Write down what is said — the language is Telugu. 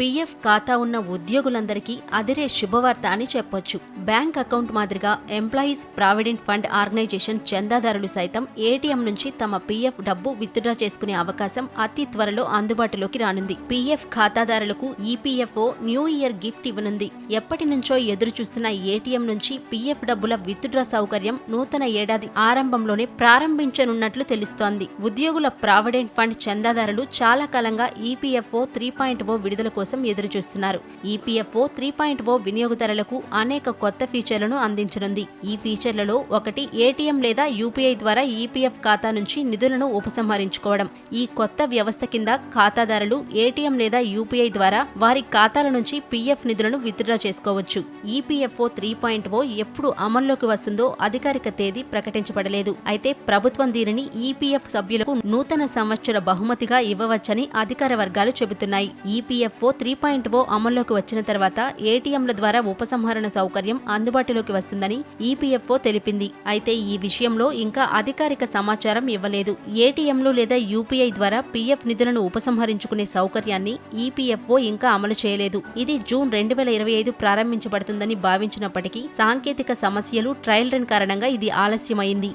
పీఎఫ్ ఖాతా ఉన్న ఉద్యోగులందరికీ అదిరే శుభవార్త అని చెప్పొచ్చు. బ్యాంక్ అకౌంట్ మాదిరిగా ఎంప్లాయీస్ ప్రావిడెంట్ ఫండ్ ఆర్గనైజేషన్ చందాదారులు సైతం ఏటీఎం నుంచి తమ పీఎఫ్ డబ్బు విత్డ్రా చేసుకునే అవకాశం అతి త్వరలో అందుబాటులోకి రానుంది. పీఎఫ్ ఖాతాదారులకు ఈపీఎఫ్ఓ న్యూ ఇయర్ గిఫ్ట్ ఇవ్వనుంది. ఎప్పటి నుంచో ఎదురు చూస్తున్న ఏటీఎం నుంచి పీఎఫ్ డబ్బుల విత్డ్రా సౌకర్యం నూతన ఏడాది ఆరంభంలోనే ప్రారంభించనున్నట్లు తెలుస్తోంది. ఉద్యోగుల ప్రావిడెంట్ ఫండ్ చందాదారులు చాలా కాలంగా ఈపీఎఫ్ఓ త్రీ పాయింట్ ఓ విడుదల కోసం ఎదురుచూస్తున్నారు. ఈపీఎఫ్ఓ త్రీ పాయింట్ ఓ వినియోగదారులకు అనేక కొత్త ఫీచర్లను అందించనుంది. ఈ ఫీచర్లలో ఒకటి ఏటీఎం లేదా యూపీఐ ద్వారా ఈపీఎఫ్ ఖాతా నుంచి నిధులను ఉపసంహరించుకోవడం. ఈ కొత్త వ్యవస్థ కింద ఖాతాదారులు ఏటీఎం లేదా యూపీఐ ద్వారా వారి ఖాతాల నుంచి పీఎఫ్ నిధులను విత్డ్రా చేసుకోవచ్చు. ఈపీఎఫ్ఓ త్రీ పాయింట్ ఓ ఎప్పుడు అమల్లోకి వస్తుందో అధికారిక తేదీ ప్రకటించబడలేదు. అయితే ప్రభుత్వం దీనిని ఈపీఎఫ్ సభ్యులకు నూతన సంవత్సర బహుమతిగా ఇవ్వవచ్చని అధికార వర్గాలు చెబుతున్నాయి. ఈపీఎఫ్ఓ త్రీ పాయింట్ ఓ అమల్లోకి వచ్చిన తర్వాత ఏటీఎంల ద్వారా ఉపసంహరణ సౌకర్యం అందుబాటులోకి వస్తుందని ఈపీఎఫ్ఓ తెలిపింది. అయితే ఈ విషయంలో ఇంకా అధికారిక సమాచారం ఇవ్వలేదు. ఏటీఎంలు లేదా యూపీఐ ద్వారా పీఎఫ్ నిధులను ఉపసంహరించుకునే సౌకర్యాన్ని ఈపీఎఫ్ఓ ఇంకా అమలు చేయలేదు. ఇది జూన్ రెండు వేల ఇరవై ఐదు ప్రారంభించబడుతుందని భావించినప్పటికీ సాంకేతిక సమస్యలు ట్రయల్ రన్ కారణంగా ఇది ఆలస్యమైంది.